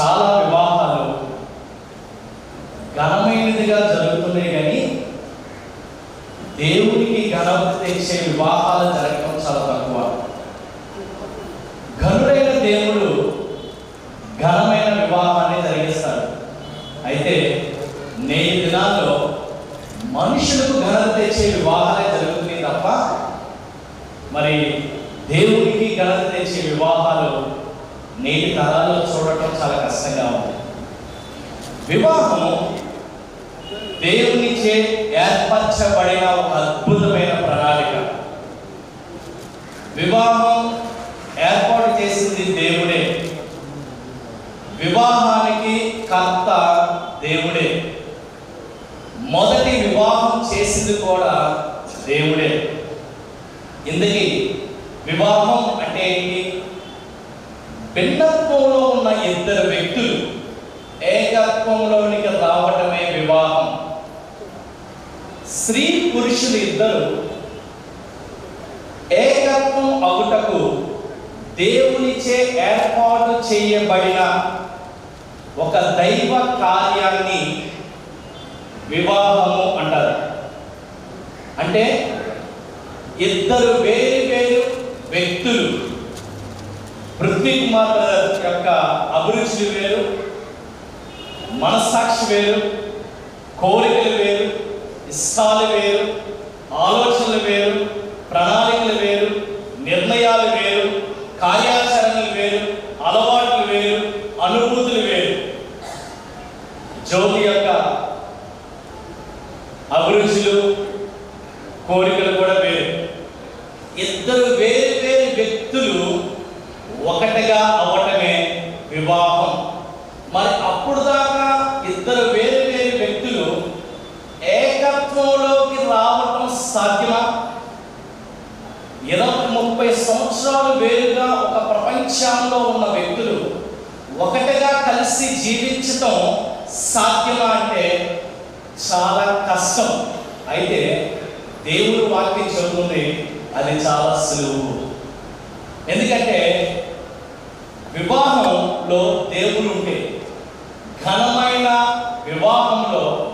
చాలా వివాహాలు ఘనమైనదిగా జరుగుతున్నాయి కానీ దేవునికి ఘనత తెచ్చే వివాహాలు జరగడం చాలా తక్కువ. ఘనుడైన దేవుడు ఘనమైన వివాహాన్ని జరిగిస్తాడు. అయితే నేటి దినాల్లో మనుషులకు ఘనత తెచ్చే వివాహాలే జరుగుతున్నాయి తప్ప మరి దేవునికి ఘనత తెచ్చే వివాహాలు నేటి తరాల్లో చూడటం చాలా కష్టంగా ఉంది. వివాహం దేవునిచే ఏర్పరచబడిన ఒక అద్భుతమైన ప్రణాళిక. వివాహం ఏర్పాటు చేసింది దేవుడే. వివాహానికి కర్త దేవుడే. మొదటి వివాహం చేసింది కూడా దేవుడే. ఇందుకే వివాహం అంటే ఏంటి? భిన్నత్వంలో ఉన్న ఇద్దరు వ్యక్తులు ఏకత్వంలోనికి రావటమే వివాహం. స్త్రీ పురుషులు ఇద్దరు ఏకత్వం అగుటకు దేవునిచే ఏర్పాటు చేయబడిన ఒక దైవ కార్యాన్ని వివాహము అంటారు. అంటే ఇద్దరు వేరు వేరు వ్యక్తులు పృథ్వీ కుమార్ యొక్క అభిరుచి వేరు మనస్సాక్షి వేరు కోరికలు వేరు ఇష్టాలు వేరు ఆలోచనలు వేరు ప్రణాళికలు వేరు నిర్ణయాలు వేరు కార్యాచరణలు వేరు అలవాట్లు వేరు అనుభూతులు వేరు. జ్యోతి యొక్క అభిరుచులు కోరికలు కూడా వేరు. ఇద్దరు వేరు వేరు వ్యక్తులు ఒకటిగా అవటమే వివాహం మరి అప్పుడు దాకా ఇద్దరు వేరు వేరు వ్యక్తులు ఏకత్వంలోకి రావటం సాధ్యమా ఇరవై ముప్పై సంవత్సరాలు వేరుగా ఒక ప్రపంచంలో ఉన్న వ్యక్తులు ఒకటిగా కలిసి జీవించటం సాధ్యమా అంటే చాలా కష్టం. అయితే దేవుడు వాక్యం చెబుతుంది అది చాలా సులువు. ఎందుకంటే వివాహంలో దేవుడు ఉంటే ఘనమైన వివాహంలో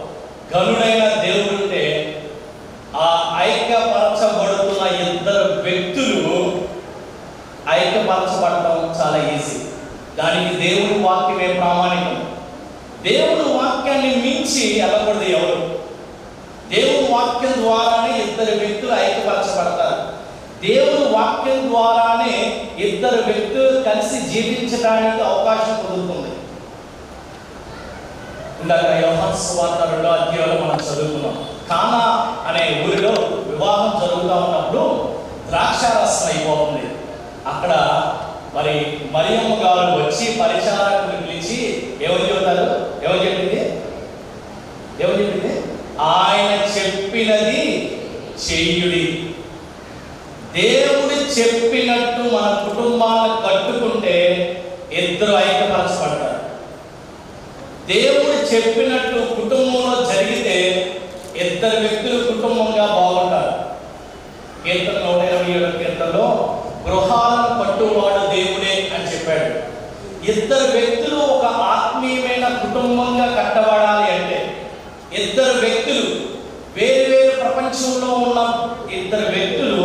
ఘనుడైన దేవుడు ఉంటే ఆ ఐక్యపరచబడుతున్న ఇద్దరు వ్యక్తులు ఐక్యపరచబడటం చాలా ఈజీ దానికి దేవుడి వాక్యమే ప్రామాణికం? దేవుడు వాక్యాన్ని మించి వెళ్ళకూడదు ఎవరు. దేవుడు వాక్యం ద్వారానే ఇద్దరు వ్యక్తులు ఐక్యపరచబడతారు దేవుడు వాక్యం ద్వారానే ఇద్దరు వ్యక్తులు కలిసి జీవించడానికి అవకాశం కుదురుతుంది. ఇందాక యోహాన్ సువార్త రెండో అధ్యాయంలో మనం చదువుకున్నాం. కానా అనే ఊరిలో వివాహం జరుగుతూ ఉన్నప్పుడు ద్రాక్షారసం అయిపోతుంది అక్కడ మరి మరియమ్మ గారు వచ్చి పరిచారకుని పిలిచి ఎవరు చెబుతారు? ఎవరు చెప్పింది? ఎవరు చెప్పింది? ఆయన చెప్పినది చెయ్యుడి దేవుడు చెప్పినట్టు మన కుటుంబాన్ని కట్టుకుంటే ఇద్దరు ఐక్యపరచబడతారు. దేవుడు చెప్పినట్టు కుటుంబంలో జరిగితే ఇద్దరు వ్యక్తులు కుటుంబంగా ఇద్దరు వ్యక్తులు ఒక ఆత్మీయమైన కుటుంబంగా కట్టబడాలి అంటే ఇద్దరు వ్యక్తులు వేరు వేరు ప్రపంచంలో ఉన్న ఇద్దరు వ్యక్తులు